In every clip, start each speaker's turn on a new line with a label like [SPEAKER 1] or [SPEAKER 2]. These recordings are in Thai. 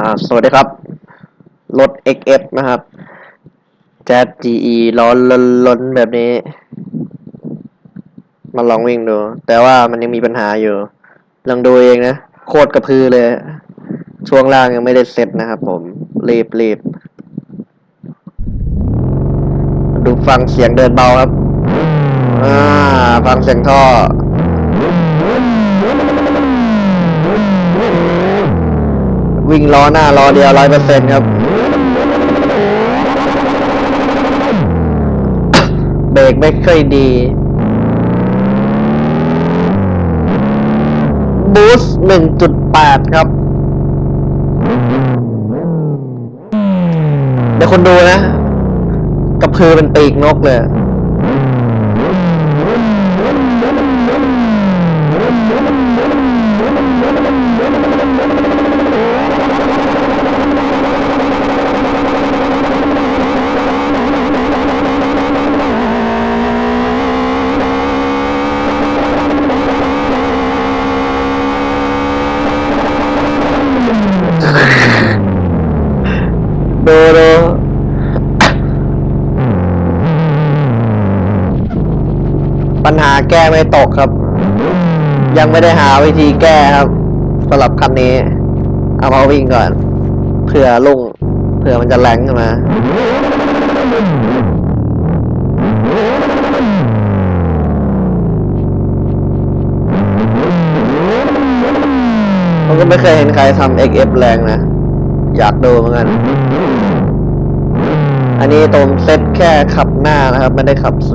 [SPEAKER 1] อ่าสวัสดีครับ รถ XF นะครับแจ๊ด GE ล้อล้นล้นแบบนี้ มาลองวิ่งดู แต่ว่ามันยังมีปัญหาอยู่ ลองดูเองนะ โคตรกระพือเลย ช่วงล่างยังไม่ได้เซ็ตนะครับผม รีบรีบดูฟังเสียงเดินเบาครับ อ่า ฟังเสียงท่อ วิ่งล้อหน้าล้อเดียวร้อยเปอร์เซ็นต์ครับ เบรกไม่ค่อยดี บูสต์หนึ่งจุดแปดครับ เดี๋ยวคนดูนะ กระพือเป็นปีกนกเลย ดูดูปัญหาแก้ไม่ตกครับ ยังไม่ได้หาวิธีแก้ครับสำหรับคันนี้ เอามาวิ่งก่อนเผื่อลุ่งเผื่อมันจะแรงขึ้นมาผมก็ไม่เคยเห็นใครทำ XF แรงนะ อยากดูเหมือนกัน อันนี้ตมเซตแค่ขับหน้านะครับ ไม่ได้ขับเส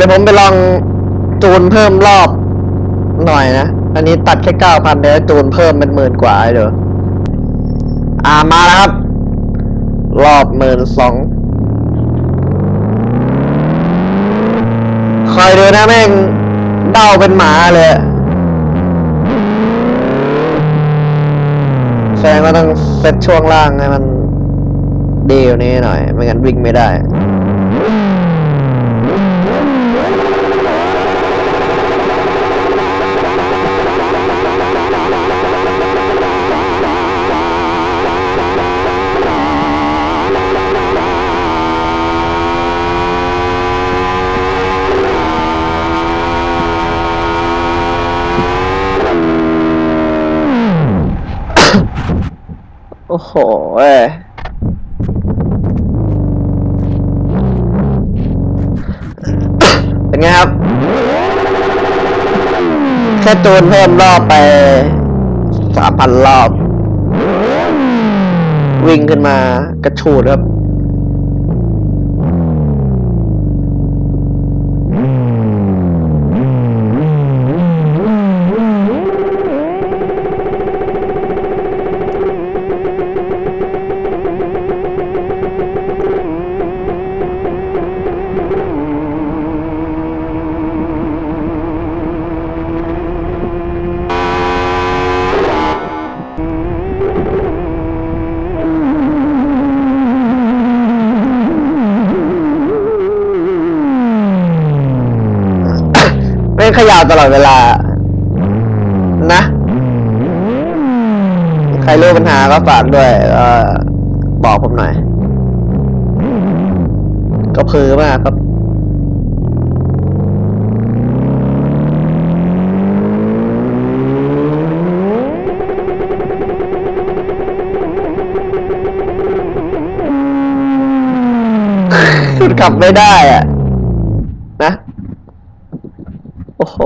[SPEAKER 1] เดี๋ยวผมไปลองจูนเพิ่มรอบหน่อยนะ อันนี้ตัดแค่เก้าพันเดี๋ยวจูนเพิ่มเป็นหมื่นกว่าเดี๋ยวอ่ามาแล้วครับ รอบหมื่นสองคอยดูนะแม่งเด้าเป็นหมาเลยแสดงว่าต้องเซตช่วงล่างให้มันดีกว่นี้หน่อย ไม่งั้นวิ่งไม่ได้ โอ้โหเอ้ยเป็นไงครับ แค่จูนเพิ่มรอบไปสามพันรอบ วิ่งขึ้นมากระชูดครับ ยาวตลอดเวลา นะ ใครรู้ปัญหาก็ฝากด้วยเอบอกผมหน่อย ก็พือมากครับุดกลับไม่ได้อะ โอ้โห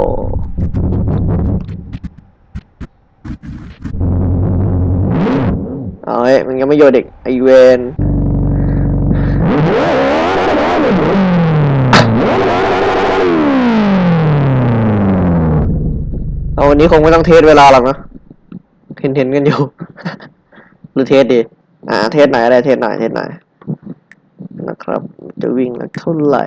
[SPEAKER 1] เอาเอ้ยมันยังไม่โยนเด็กไอเวนเอาวันนี้คงไม่ต้องเทสเวลาหรอกนะเห็นเห็นๆกันอยู่ หรือเทสดี อ่า เทสไหนอะไร เทสไหน เทสไหน นะครับ จะวิ่งละเท่าไหร่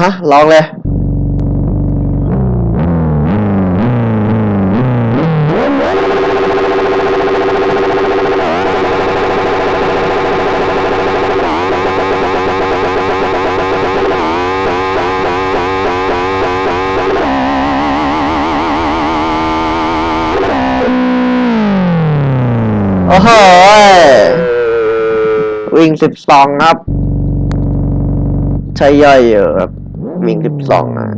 [SPEAKER 1] ฮะ ลองเลย โอ้โหวิ่งสิบสองครับ ใช่ย่อยอยู่ครับ วิ่งสิบสองอะ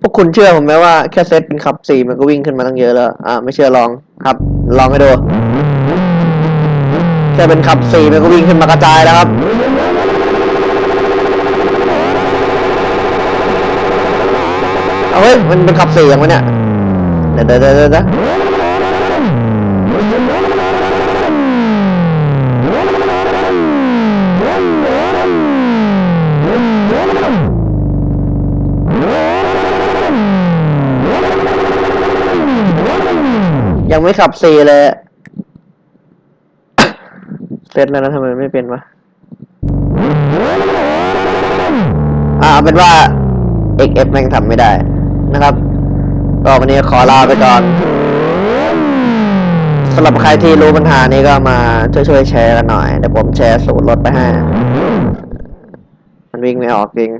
[SPEAKER 1] พวกคุณเชื่อผมไหมว่าแค่เซตเป็นขับสี่มันก็วิ่งขึ้นมาตั้งเยอะแล้ว อ่าไม่เชื่อลองครับ ลองให้ดูแค่เป็นขับสี่มันก็วิ่งขึ้นมากระจายแล้วครับ เอาเฮ้ยมันเป็นขับเสียงวะเนี่ยเดี๋ยวเดี๋ยวเดี๋ยวเดี๋ยวยังไม่ขับสี่เลย เสร็จแล้วนะทำไมไม่เป็นวะ อ่าเอาเป็นว่า XF แม่งทำไม่ได้ นะครับ ก็วันนี้ขอลาไปก่อนสำหรับใครที่รู้ปัญหานี้ก็มาช่วยๆแชร์กันหน่อย เดี๋ยวผมแชร์สูตรลดไปให้มันวิ่งไม่ออกจริง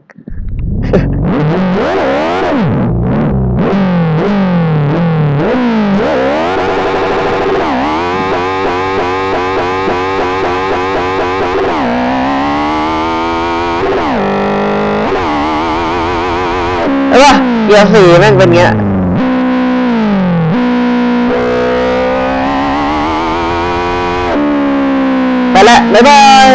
[SPEAKER 1] เออเกียร์สี่แม่งเป็นเงี้ยไปละบ๊ายบาย